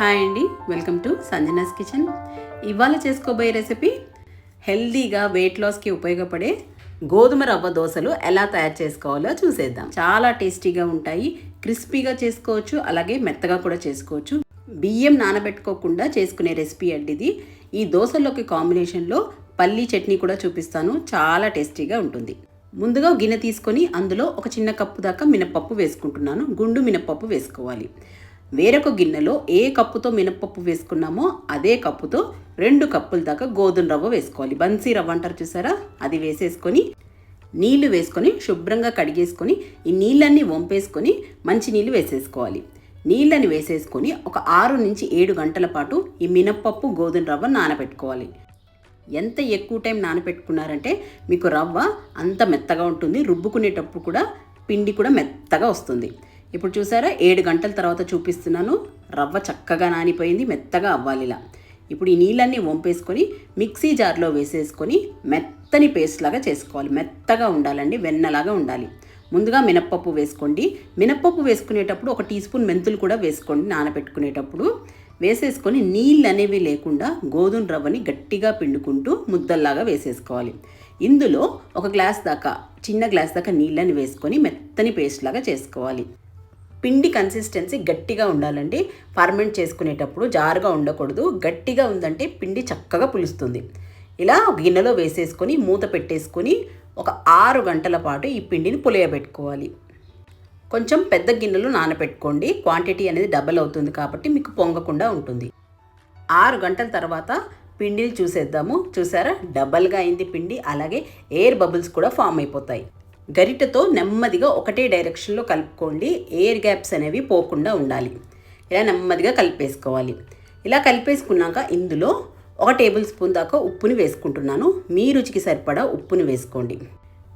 Hi అండి. Welcome to Sanjana's kitchen. ఇవాళ చేసుకోబోయే రెసిపీ హెల్దీగా వెయిట్ లాస్కి ఉపయోగపడే గోధుమ రవ్వ దోశలు ఎలా తయారు చేసుకోవాలో చూసేద్దాం. చాలా టేస్టీగా ఉంటాయి. క్రిస్పీగా చేసుకోవచ్చు అలాగే మెత్తగా కూడా చేసుకోవచ్చు. బియ్యం నానబెట్టుకోకుండా చేసుకునే రెసిపీ అండి ఇది. ఈ దోశల్లోకి కాంబినేషన్లో పల్లీ చట్నీ కూడా చూపిస్తాను. చాలా టేస్టీగా ఉంటుంది. ముందుగా గిన్నె తీసుకొని అందులో ఒక చిన్న కప్పు దాకా మినపప్పు వేసుకుంటున్నాను. గుండు మినపప్పు వేసుకోవాలి. వేరొక గిన్నెలో ఏ కప్పుతో మినపప్పు వేసుకున్నామో అదే కప్పుతో రెండు కప్పుల దాకా గోధుమ రవ్వ వేసుకోవాలి. బన్సీ రవ్వ అంటారు చూసారా? అది వేసేసుకొని నీళ్ళు వేసుకొని శుభ్రంగా కడిగేసుకొని ఈ నీళ్ళన్నీ వంపేసుకొని మంచి నీళ్ళు వేసేసుకోవాలి. నీళ్ళని వేసేసుకొని ఒక ఆరు నుంచి ఏడు గంటల పాటు ఈ మినప్పప్పు గోధుమ రవ్వ నానబెట్టుకోవాలి. ఎంత ఎక్కువ టైం నానబెట్టుకున్నారంటే మీకు రవ్వ అంత మెత్తగా ఉంటుంది. రుబ్బుకునేటప్పుడు కూడా పిండి కూడా మెత్తగా వస్తుంది. ఇప్పుడు చూసారా? ఏడు గంటల తర్వాత చూపిస్తున్నాను. రవ్వ చక్కగా నానిపోయింది మెత్తగా అవ్వాలి ఇలా. ఇప్పుడు ఈ నీళ్ళన్నీ వంపేసుకొని మిక్సీ జార్లో వేసేసుకొని మెత్తని పేస్ట్ లాగా చేసుకోవాలి. మెత్తగా ఉండాలండి వెన్నలాగా ఉండాలి. ముందుగా మినప్పప్పు వేసుకోండి. మినప్పప్పు వేసుకునేటప్పుడు ఒక టీ స్పూన్ మెంతులు కూడా వేసుకోండి నానబెట్టుకునేటప్పుడు వేసేసుకొని నీళ్ళు అనేవి లేకుండా గోధుమ రవ్వని గట్టిగా పిండుకుంటూ ముద్దల్లాగా వేసేసుకోవాలి. ఇందులో ఒక గ్లాస్ దాకా చిన్న గ్లాస్ దాకా నీళ్ళని వేసుకొని మెత్తని పేస్ట్ లాగా చేసుకోవాలి. పిండి కన్సిస్టెన్సీ గట్టిగా ఉండాలండి. ఫర్మెంట్ చేసుకునేటప్పుడు జారుగా ఉండకూడదు. గట్టిగా ఉందంటే పిండి చక్కగా పులుస్తుంది. ఇలా ఒక గిన్నెలో వేసేసుకొని మూత పెట్టేసుకొని ఒక ఆరు గంటల పాటు ఈ పిండిని పులియబెట్టుకోవాలి. కొంచెం పెద్ద గిన్నెలో నానబెట్టుకోండి క్వాంటిటీ అనేది డబల్ అవుతుంది కాబట్టి మీకు పొంగకుండా ఉంటుంది. ఆరు గంటల తర్వాత పిండిని చూసేద్దాము. చూసారా? డబల్గా అయింది పిండి. అలాగే ఎయిర్ బబుల్స్ కూడా ఫామ్ అయిపోతాయి. గరిటతో నెమ్మదిగా ఒకటే డైరెక్షన్లో కలుపుకోండి. ఎయిర్ గ్యాప్స్ అనేవి పోకుండా ఉండాలి. ఇలా నెమ్మదిగా కలిపేసుకోవాలి. ఇలా కలిపేసుకున్నాక ఇందులో ఒక టేబుల్ స్పూన్ దాకా ఉప్పుని వేసుకుంటున్నాను. మీ రుచికి సరిపడా ఉప్పుని వేసుకోండి.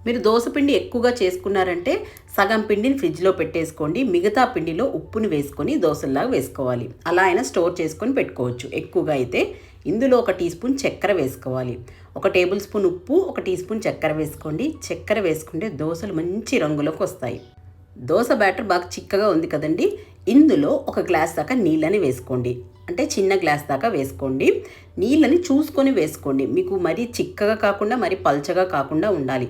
మీరు దోశ పిండి ఎక్కువగా చేసుకున్నారంటే సగం పిండిని ఫ్రిడ్జ్లో పెట్టేసుకోండి. మిగతా పిండిలో ఉప్పుని వేసుకొని దోశల్లాగా వేసుకోవాలి. అలా అయినా స్టోర్ చేసుకొని పెట్టుకోవచ్చు. ఎక్కువగా అయితే ఇందులో ఒక టీ స్పూన్ చక్కెర వేసుకోవాలి. ఒక టేబుల్ స్పూన్ ఉప్పు ఒక టీ స్పూన్ చక్కెర వేసుకోండి. చక్కెర వేసుకుంటే దోశలు మంచి రంగులోకి వస్తాయి. దోశ బ్యాటర్ బాగా చిక్కగా ఉంది కదండి. ఇందులో ఒక గ్లాస్ దాకా నీళ్ళని వేసుకోండి. అంటే చిన్న గ్లాస్ దాకా వేసుకోండి. నీళ్ళని చూసుకొని వేసుకోండి. మీకు మరీ చిక్కగా కాకుండా మరీ పల్చగా కాకుండా ఉండాలి.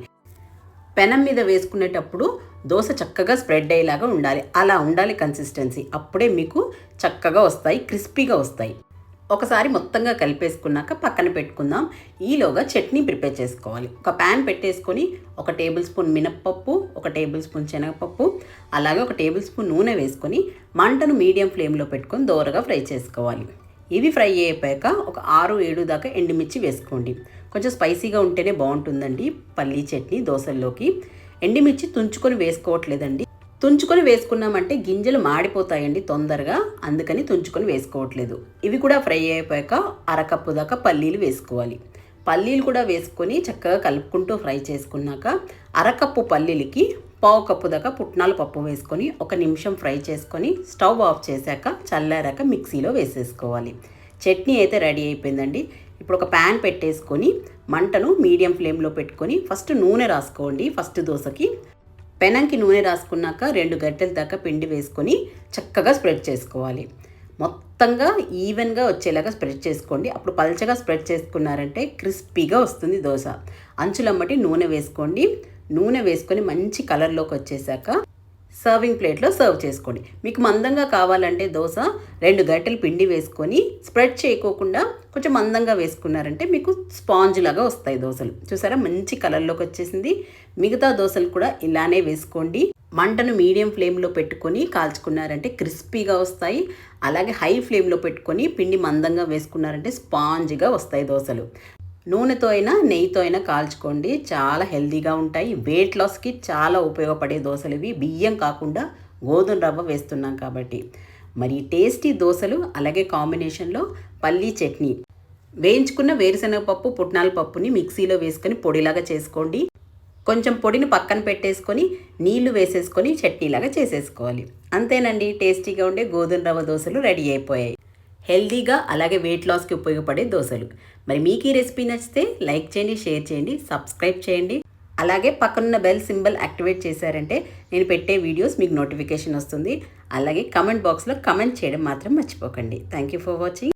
పెనం మీద వేసుకునేటప్పుడు దోశ చక్కగా స్ప్రెడ్ అయ్యేలాగా ఉండాలి. అలా ఉండాలి కన్సిస్టెన్సీ. అప్పుడే మీకు చక్కగా వస్తాయి క్రిస్పీగా వస్తాయి. ఒకసారి మొత్తంగా కలిపేసుకున్నాక పక్కన పెట్టుకుందాం. ఈలోగా చట్నీ ప్రిపేర్ చేసుకోవాలి. ఒక ప్యాన్ పెట్టేసుకొని ఒక టేబుల్ స్పూన్ మినప్పప్పు ఒక టేబుల్ స్పూన్ శనగపప్పు అలాగే ఒక టేబుల్ స్పూన్ నూనె వేసుకొని మంటను మీడియం ఫ్లేమ్లో పెట్టుకొని దోరగా ఫ్రై చేసుకోవాలి. ఇవి ఫ్రై అయిపోయాక ఒక ఆరు ఏడు దాకా ఎండుమిర్చి వేసుకోండి. కొంచెం స్పైసీగా ఉంటేనే బాగుంటుందండి పల్లీ చట్నీ దోశల్లోకి. ఎండుమిర్చి తుంచుకొని వేసుకోవట్లేదండి. తుంచుకొని వేసుకున్నామంటే గింజలు మాడిపోతాయండి తొందరగా. అందుకని తుంచుకొని వేసుకోవట్లేదు. ఇవి కూడా ఫ్రై అయిపోయాక అరకప్పు దాకా పల్లీలు వేసుకోవాలి. పల్లీలు కూడా వేసుకొని చక్కగా కలుపుకుంటూ ఫ్రై చేసుకున్నాక అరకప్పు పల్లీలకి పావు కప్పు దాకా పుట్నాల పప్పు వేసుకొని ఒక నిమిషం ఫ్రై చేసుకొని స్టవ్ ఆఫ్ చేశాక చల్లారాక మిక్సీలో వేసేసుకోవాలి. చట్నీ అయితే రెడీ అయిపోయిందండి. ఇప్పుడు ఒక ప్యాన్ పెట్టేసుకొని మంటను మీడియం ఫ్లేమ్లో పెట్టుకొని ఫస్ట్ నూనె రాసుకోండి. ఫస్ట్ దోశకి పెనంకి నూనె రాసుకున్నాక రెండు గంటల దాకా పిండి వేసుకొని చక్కగా స్ప్రెడ్ చేసుకోవాలి. మొత్తంగా ఈవెన్గా వచ్చేలాగా స్ప్రెడ్ చేసుకోండి. అప్పుడు పల్చగా స్ప్రెడ్ చేసుకున్నారంటే క్రిస్పీగా వస్తుంది దోశ. అంచులమ్మటి నూనె వేసుకోండి. నూనె వేసుకొని మంచి కలర్లోకి వచ్చేసాక సర్వింగ్ ప్లేట్లో సర్వ్ చేసుకోండి. మీకు మందంగా కావాలంటే దోశ రెండు గంటలు పిండి వేసుకొని స్ప్రెడ్ చేయకోకుండా కొంచెం మందంగా వేసుకున్నారంటే మీకు స్పాంజ్ లాగా వస్తాయి దోశలు. చూసారా? మంచి కలర్లోకి వచ్చేసింది. మిగతా దోశలు కూడా ఇలానే వేసుకోండి. మంటను మీడియం ఫ్లేమ్లో పెట్టుకొని కాల్చుకున్నారంటే క్రిస్పీగా వస్తాయి. అలాగే హై ఫ్లేమ్లో పెట్టుకొని పిండి మందంగా వేసుకున్నారంటే స్పాంజ్గా వస్తాయి దోశలు. నూనెతో అయినా నెయ్యితో అయినా కాల్చుకోండి. చాలా హెల్దీగా ఉంటాయి. వెయిట్ లాస్కి చాలా ఉపయోగపడే దోశలు ఇవి. బియ్యం కాకుండా గోధుమ రవ్వ వేస్తున్నాం కాబట్టి. మరి టేస్టీ దోశలు అలాగే కాంబినేషన్లో పల్లీ చట్నీ. వేయించుకున్న వేరుశనగ పప్పు పుట్నాల పప్పుని మిక్సీలో వేసుకొని పొడిలాగా చేసుకోండి. కొంచెం పొడిని పక్కన పెట్టేసుకొని నీళ్ళు వేసేసుకొని చట్నీలాగా చేసేసుకోవాలి. అంతేనండి. టేస్టీగా ఉండే గోధుమ రవ్వ దోశలు రెడీ అయిపోయాయి. హెల్దీగా అలాగే వెయిట్ లాస్కి ఉపయోగపడే దోశలు. మరి మీకు ఈ రెసిపీ నచ్చితే లైక్ చేయండి షేర్ చేయండి సబ్స్క్రైబ్ చేయండి. అలాగే పక్కనున్న బెల్ సింబల్ యాక్టివేట్ చేశారంటే నేను పెట్టే వీడియోస్ మీకు నోటిఫికేషన్ వస్తుంది. అలాగే కమెంట్ బాక్స్లో కమెంట్ చేయడం మాత్రం మర్చిపోకండి. Thank you for watching.